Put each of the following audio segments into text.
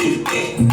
Eh.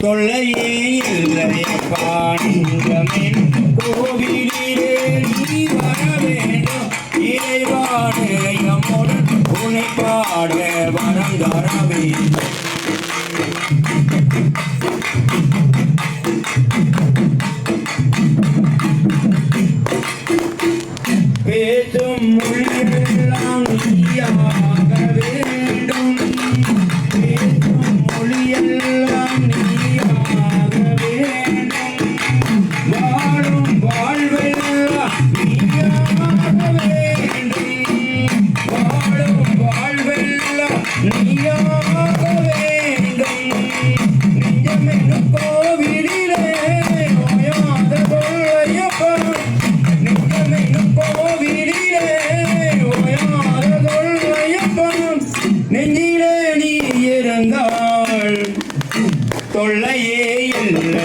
தொல்லையே இல்லையப்பான்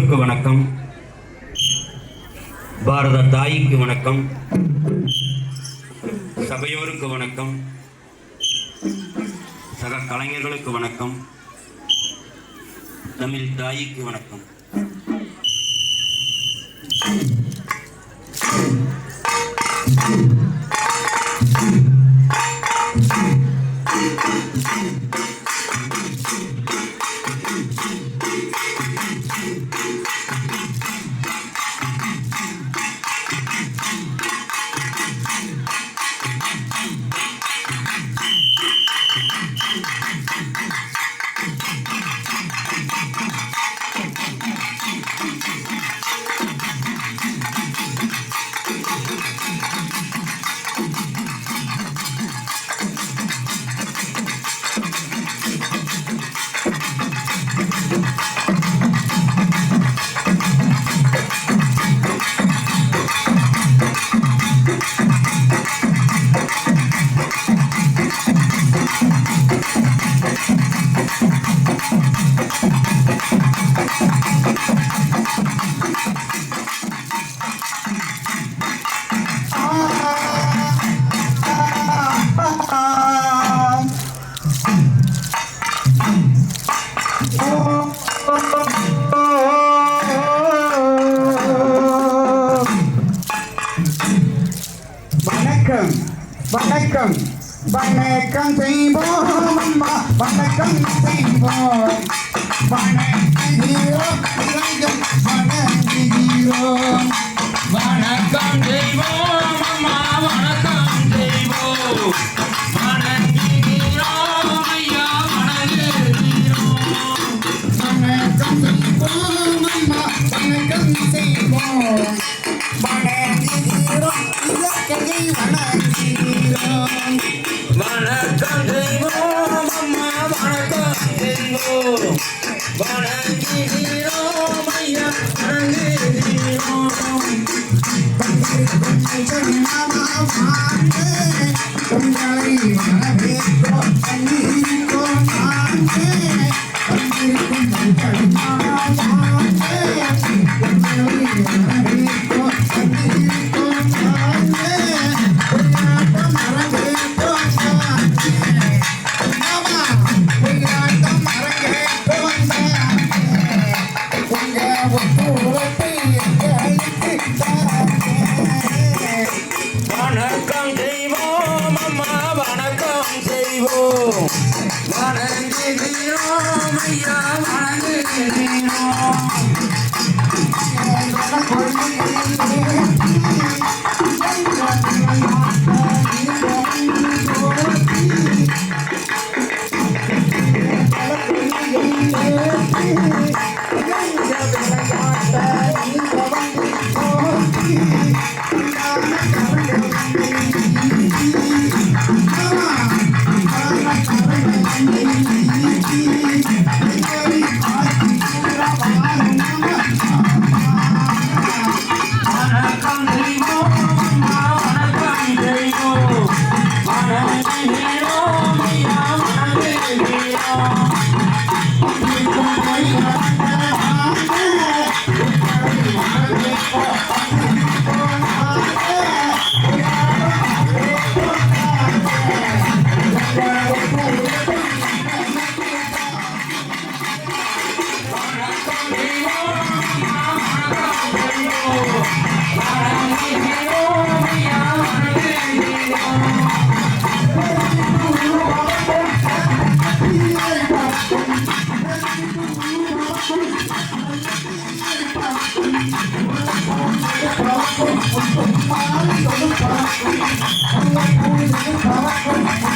ஊருக்கு வணக்கம். பாரத தாய்க்கு வணக்கம். சபையோருக்கு வணக்கம். சக கலைஞர்களுக்கு வணக்கம். தமிழ் தாய்க்கு வணக்கம். உங்களை வரவேற்போம் கண்ணீர் வணக்கம்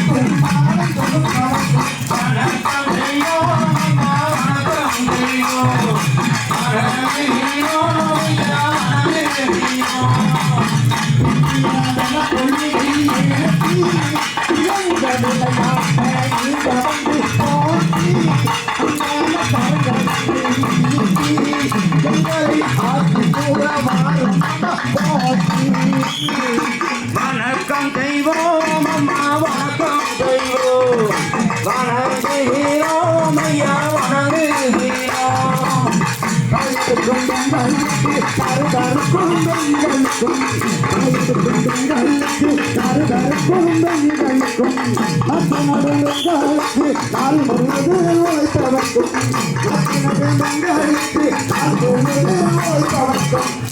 வணக்கம்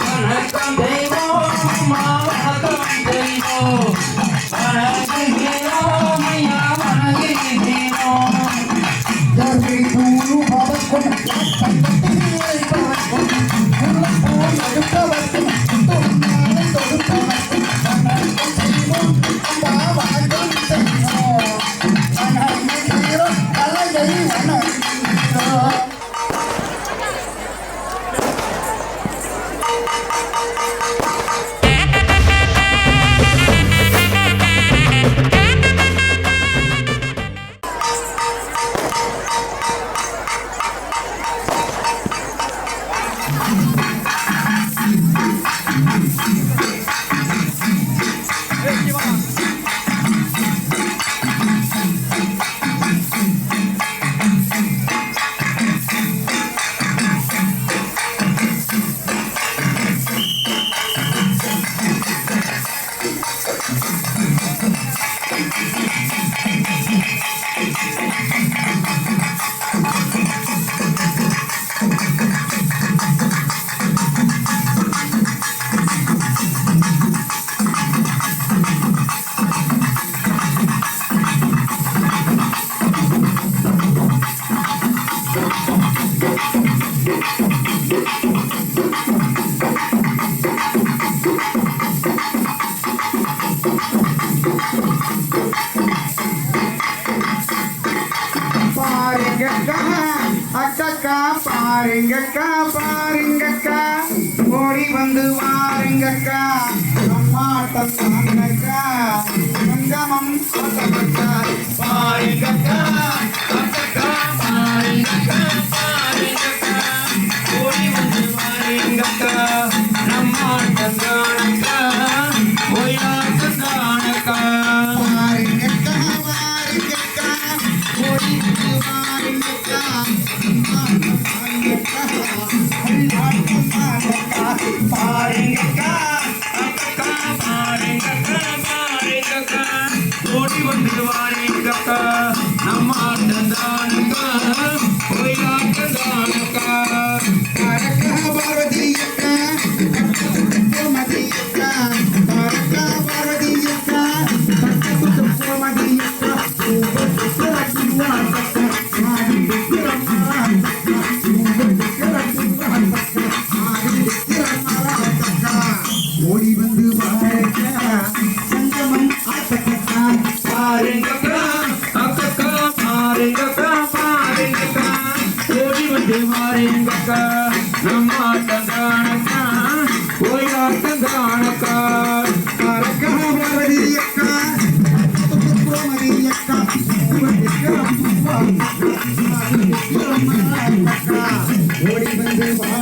வணக்கம் செய்வோம் அம்மா வணக்கம் செய்வோம் வணங்குகிறோம் அக்கக்கா பாருங்கக்கா பாருங்கக்கா. ஓடி வந்து வாருங்கக்கா. அம்மாட்டம் தாங்கக்கா சங்கமம் சொந்தக்கா பாருங்கக்கா. ஓடி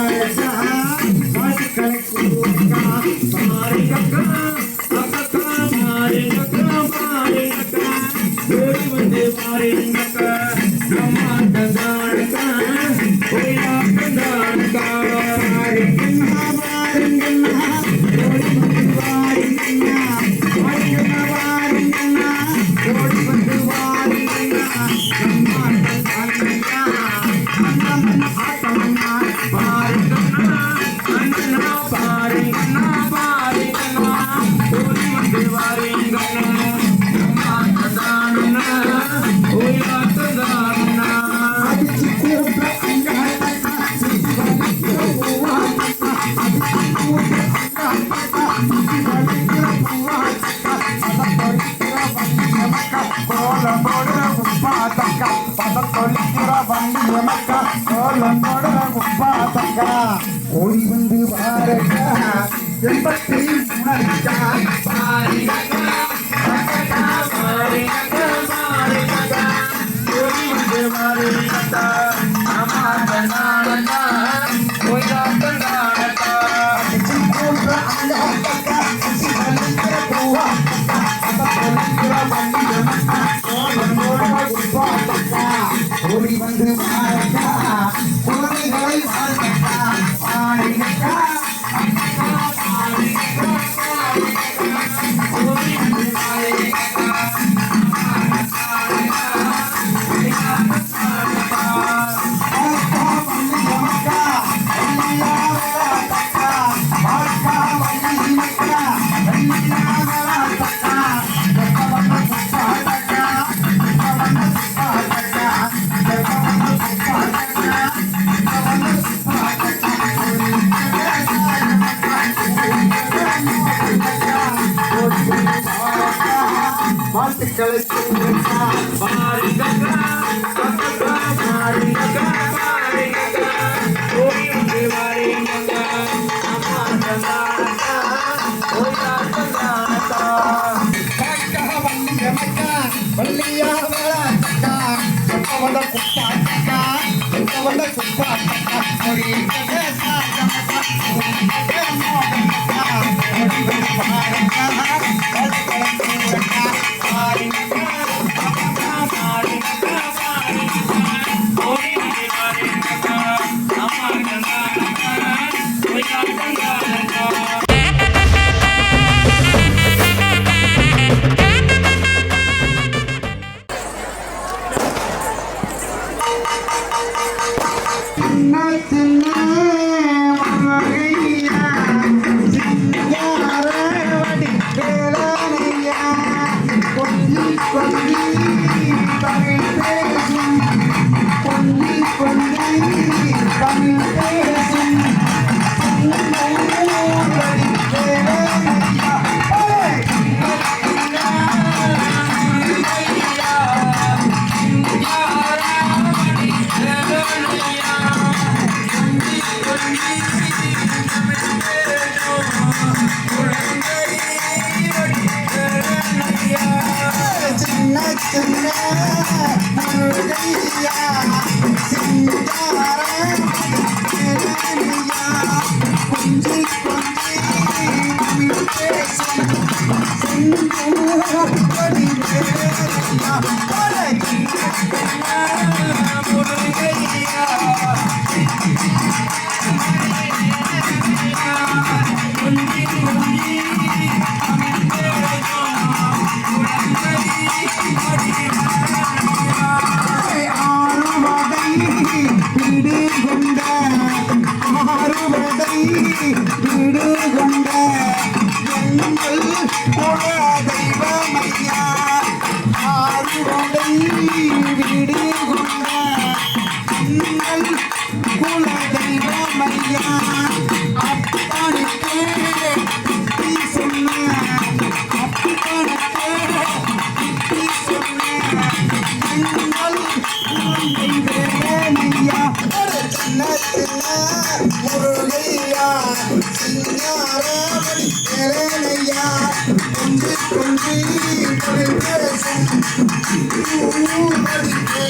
சின்ன நீங்கள் குல தெய்வமையா அப்பனுக்கே நீ சொன்ன அப்பனுக்கே நீ சொன்ன எங்கள் குழந்தையா சின்னத்தில் முருகையா சின்னாராமணி இளையா கொஞ்சி கொஞ்சி பேசும் மதிப்பே